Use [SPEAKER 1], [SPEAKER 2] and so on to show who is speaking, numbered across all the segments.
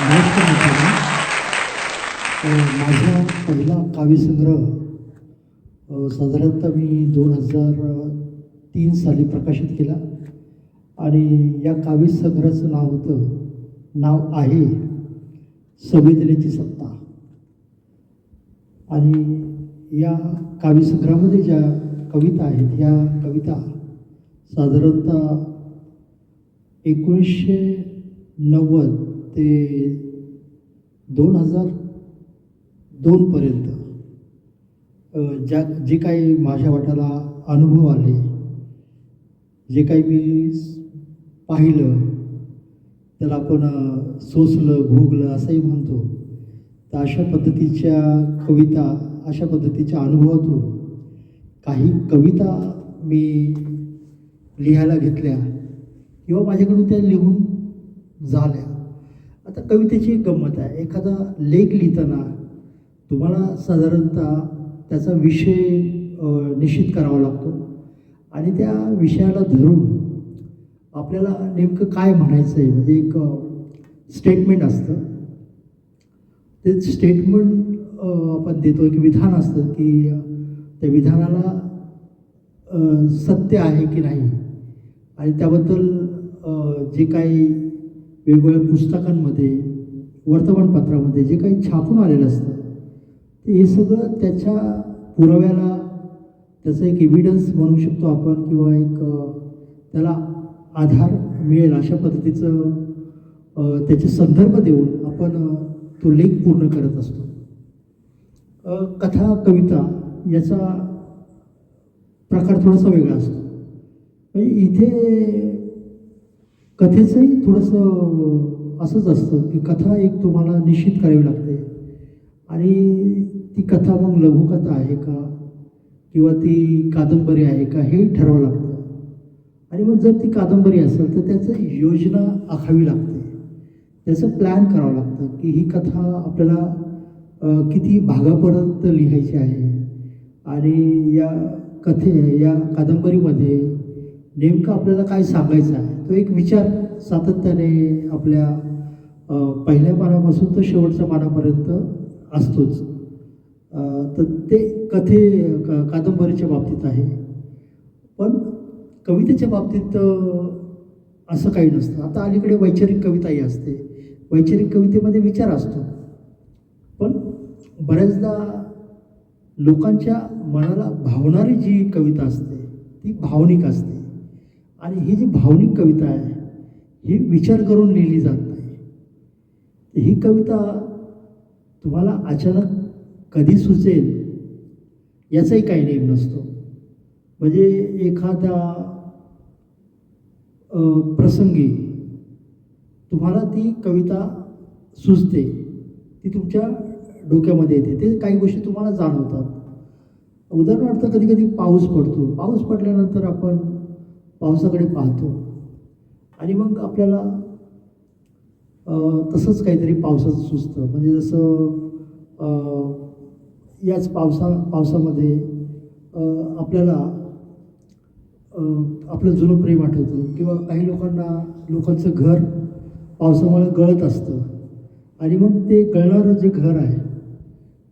[SPEAKER 1] नमस्कार मित्रांनो माझा पहिला काव्यसंग्रह साधारणतः मी दोन हजार तीन साली प्रकाशित केला. आणि या काव्यसंग्रहाचं नाव होतं नाव आहे संवेदनेची सत्ता. आणि या काव्यसंग्रहामध्ये ज्या कविता आहेत या कविता साधारणतः एकोणीसशे नव्वद ते दोन हजार दोनपर्यंत ज्या जे काही माझ्या वाट्याला अनुभव आले जे काही मी पाहिलं त्याला आपण सोसलं भोगलं असंही म्हणतो. तर अशा पद्धतीच्या कविता अशा पद्धतीच्या अनुभवातून काही कविता मी लिहायला घेतल्या किंवा माझ्याकडून त्या लिहून झाल्या. आता कवितेची एक गंमत आहे. एखादा लेख लिहिताना तुम्हाला साधारणतः त्याचा विषय निश्चित करावा लागतो. आणि त्या विषयाला धरून आपल्याला नेमकं काय म्हणायचं आहे म्हणजे एक स्टेटमेंट असतं. ते स्टेटमेंट आपण देतो. एक विधान असतं की त्या विधानाला सत्य आहे की नाही? आणि त्याबद्दल जे काही वेगवेगळ्या पुस्तकांमध्ये वर्तमानपत्रामध्ये जे काही छापून आलेलं असतं ते हे सगळं त्याच्या पुराव्याला त्याचं एक एव्हिडन्स म्हणू शकतो आपण किंवा एक त्याला आधार मिळेल अशा पद्धतीचं त्याचे संदर्भ देऊन आपण तो लेख पूर्ण करत असतो. कथा कविता याचा प्रकार थोडासा वेगळा असतो. म्हणजे इथे कथेचंही थोडंसं असंच असतं की कथा एक तुम्हाला निश्चित करावी लागते. आणि ती कथा मग लघुकथा आहे का? किंवा ती कादंबरी आहे का? हे ठरवावं लागतं. आणि मग जर ती कादंबरी असेल तर त्याचं योजना आखावी लागते. त्याचं प्लॅन करावं लागतं की ही कथा आपल्याला किती भागापर्यंत लिहायची आहे. आणि या कथे या कादंबरीमध्ये नेमकं आपल्याला काय सांगायचं आहे? तो एक विचार सातत्याने आपल्या पहिल्या मानापासून तर शेवटच्या मानापर्यंत असतोच. तर ते कथे क कादंबरीच्या बाबतीत आहे. पण कवितेच्या बाबतीत असं काही नसतं. आता अलीकडे वैचारिक कविताही असते. वैचारिक कवितेमध्ये विचार असतो. पण बऱ्याचदा लोकांच्या मनाला भावणारी जी कविता असते ती भावनिक असते. आणि ही जी भावनिक कविता आहे ही विचार करून लिहिली जात नाही. ही कविता तुम्हाला अचानक कधी सुचेल याचाही काही नेम नसतो. म्हणजे एखादा प्रसंगी तुम्हाला ती कविता सुचते ती तुमच्या डोक्यामध्ये येते ते काही गोष्टी तुम्हाला जाणवतात. उदाहरणार्थ कधी कधी पाऊस पडतो. पाऊस पडल्यानंतर आपण पावसाकडे पाहतो. आणि मग आपल्याला तसंच काहीतरी पावसाचं सुचतं. म्हणजे जसं याच पावसा पावसामध्ये आपल्याला आपलं जुनं प्रेम आठवतं. किंवा काही लोकांना लोकांचं घर पावसामुळे गळत असतं. आणि मग ते गळणारं जे घर आहे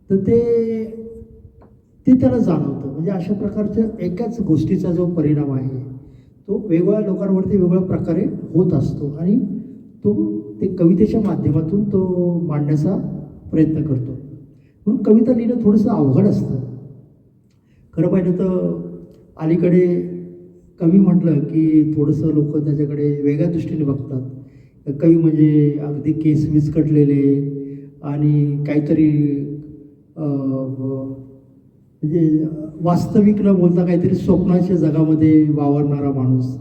[SPEAKER 1] तर ते ते त्याला जाणवतं. म्हणजे अशा प्रकारच्या एकाच गोष्टीचा जो परिणाम आहे तो वेगवेगळ्या लोकांवरती वेगवेगळ्या प्रकारे होत असतो आणि तो ते कवितेच्या माध्यमातून तो मांडण्याचा प्रयत्न करतो. म्हणून कविता लिहिणं थोडंसं अवघड असतं. खरं पाहिलं तर अलीकडे कवी म्हटलं की थोडंसं लोक त्याच्याकडे वेगळ्या दृष्टीने बघतात. कवी म्हणजे अगदी केस विस्कटलेले आणि काहीतरी म्हणजे वास्तविक न बोलता काहीतरी स्वप्नाच्या जगामध्ये वावरणारा माणूस.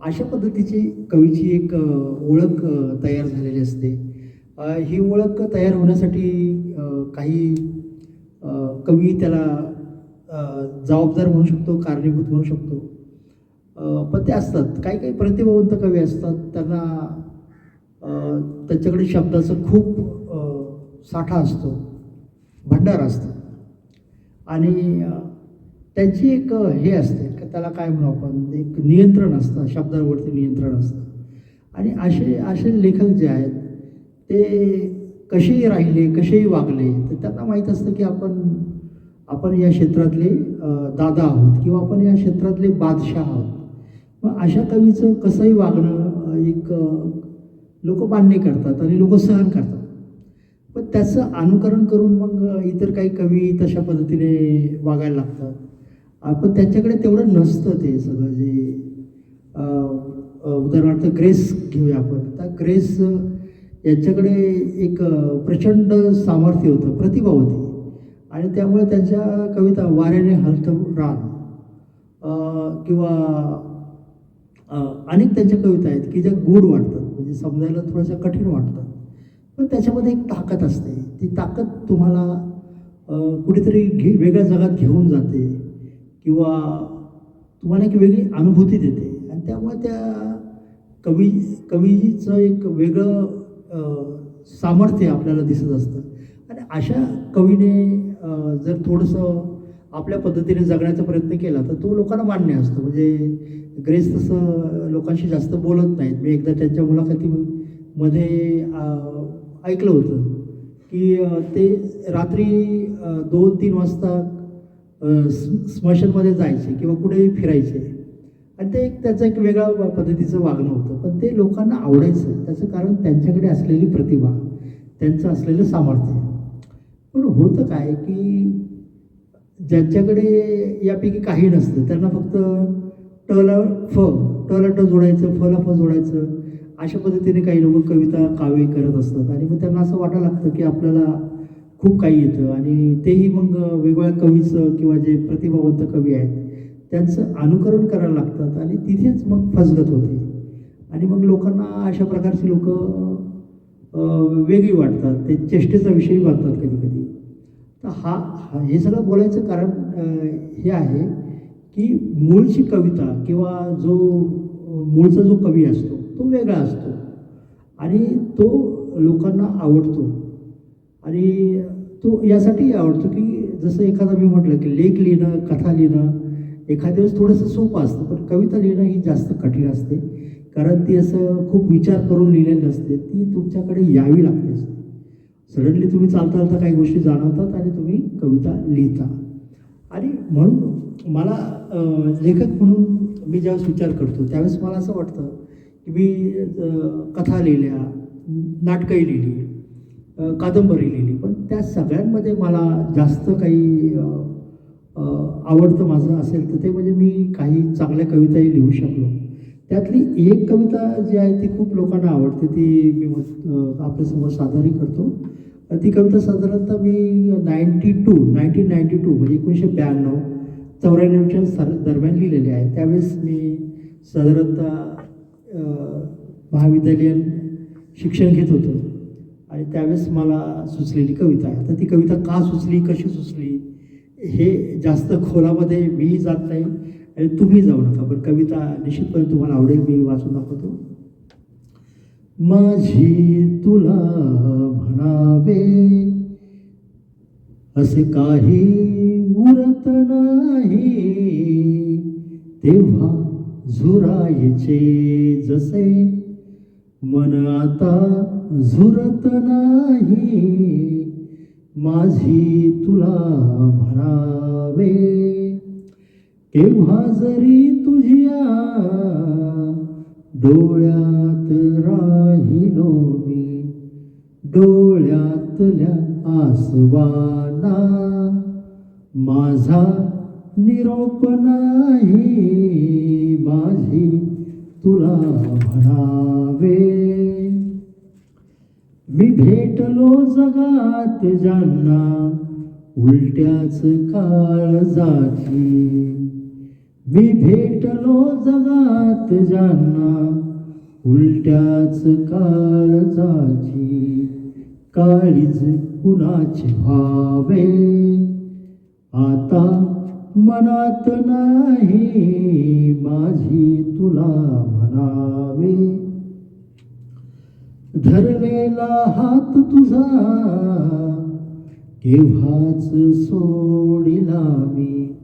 [SPEAKER 1] अशा पद्धतीची कवीची एक ओळख तयार झालेली असते. ही ओळख तयार होण्यासाठी काही कवी त्याला जबाबदार म्हणू शकतो कारणीभूत म्हणू शकतो. पण ते असतात. काही काही प्रतिभावंत कवी असतात. त्यांना त्यांच्याकडे शब्दाचं खूप साठा असतो. भंडार असतो आणि त्यांची एक हे असते का त्याला काय म्हणू आपण एक नियंत्रण असतं शब्दावरती नियंत्रण असतं. आणि असे असे लेखक जे आहेत ते कसेही राहिले कसेही वागले तर त्यांना माहीत असतं की आपण आपण या क्षेत्रातले दादा आहोत किंवा आपण या क्षेत्रातले बादशाह आहोत. मग अशा कवीचं कसंही वागणं एक लोक मान्य करतात आणि लोक सहन करतात. पण त्याचं अनुकरण करून मग इतर काही कवी तशा पद्धतीने वागायला लागतात. पण त्यांच्याकडे तेवढं नसतं ते सगळं जे उदाहरणार्थ ग्रेस घेऊया आपण. त्या ग्रेस यांच्याकडे एक प्रचंड सामर्थ्य होतं प्रतिभा होती. आणि त्यामुळे त्यांच्या कविता वाऱ्याने हलत रान. किंवा अनेक त्यांच्या कविता आहेत की ज्या गूढ वाटतात म्हणजे समजायला थोड्याशा कठीण वाटतात पण त्याच्यामध्ये एक ताकद असते. ती ताकद तुम्हाला कुठेतरी घे वेगळ्या जगात घेऊन जाते किंवा तुम्हाला एक वेगळी अनुभूती देते. आणि त्यामुळे त्या कवी कवीचं एक वेगळं सामर्थ्य आपल्याला दिसत असतं. आणि अशा कवीने जर थोडंसं आपल्या पद्धतीने जगण्याचा प्रयत्न केला तर तो लोकांना मान्य असतो. म्हणजे ग्रेस तसं लोकांशी जास्त बोलत नाहीत. मी एकदा त्यांच्या मुलाखतीमध्ये ऐकलं होतं की ते रात्री दोन तीन वाजता अ, स्मशानमध्ये जायचे किंवा कुठेही फिरायचे. आणि ते एक त्याचं एक वेगळ्या पद्धतीचं वागणं होतं. पण ते लोकांना आवडायचं. त्याचं कारण त्यांच्याकडे असलेली प्रतिभा त्यांचं असलेलं सामर्थ्य. पण होतं काय की ज्यांच्याकडे यापैकी काही नसतं त्यांना फक्त टला फ टला ट जोडायचं फला फ जोडायचं अशा पद्धतीने काही लोक कविता काव्य करत असतात. आणि मग त्यांना असं वाटायला लागतं की आपल्याला खूप काही येतं. आणि तेही मग वेगवेगळ्या कवीचं किंवा जे प्रतिभावंत कवी आहेत त्यांचं अनुकरण करायला लागतात आणि तिथेच मग फसगत होते. आणि मग लोकांना अशा प्रकारची लोक वेगळी वाटतात. ते चेष्टेचा विषयी वाटतात कधी कधी. तर हा हा हे सगळं बोलायचं कारण हे आहे की मूळची कविता किंवा जो मूळचा जो कवी असतो तो वेगळा असतो. आणि तो लोकांना आवडतो. आणि तो यासाठी आवडतो की जसं एखादा मी म्हटलं की लेख लिहिणं कथा लिहिणं एखाद्या वेळेस थोडंसं सोपं असतं पण कविता लिहिणं ही जास्त कठीण असते. कारण ती असं खूप विचार करून लिहिलेली नसते. ती तुमच्याकडे यावी लागते सडनली तुम्ही चालता चालता काही गोष्टी जाणवतात आणि तुम्ही कविता लिहिता. आणि म्हणून मला लेखक म्हणून मी ज्यावेळेस विचार करतो त्यावेळेस मला असं वाटतं मी कथा लिहिल्या नाटकंही लिहिली कादंबरी लिहिली. पण त्या सगळ्यांमध्ये मला जास्त काही आवडतं माझं असेल तर ते म्हणजे मी काही चांगल्या कविताही लिहू शकलो. त्यातली एक कविता जी आहे ती खूप लोकांना आवडते ती मी आपल्यासमोर सादरही करतो. ती कविता साधारणतः मी ninety two nineteen ninety two म्हणजे एकोणीसशे ब्याण्णव चौऱ्याण्णवच्या सर दरम्यान लिहिलेली आहे. त्यावेळेस मी साधारणतः महाविद्यालयीन शिक्षण घेत होतो. आणि त्यावेळेस मला सुचलेली कविता. आहे आता ती कविता का सुचली कशी सुचली हे जास्त खोलामध्ये मीही जात नाही आणि तुम्ही जाऊ नका. पण कविता निश्चितपणे तुम्हाला आवडेल मी वाचून दाखवतो. माझी तुला म्हणावे असे काही उरत नाही. तेव्हा झुरायचे जसे मन आता झुरत नाही माझी तुला म्हणावे केव्हा जरी तुझ्या डोळ्यात राहिलो मी डोळ्यातल्या आसवाना माझा निरोप नाही माझी तुला म्हणावे. मी भेटलो जगात ज्यांना उलट्याच काळ जाती. मी भेटलो जगात ज्यांना उलट्याच काळ जाची काळीज कुणाचे व्हावे? आता मनात नाही माझी तुला म्हणावे. धरलेला हात तुझा केव्हाच सोडिला मी.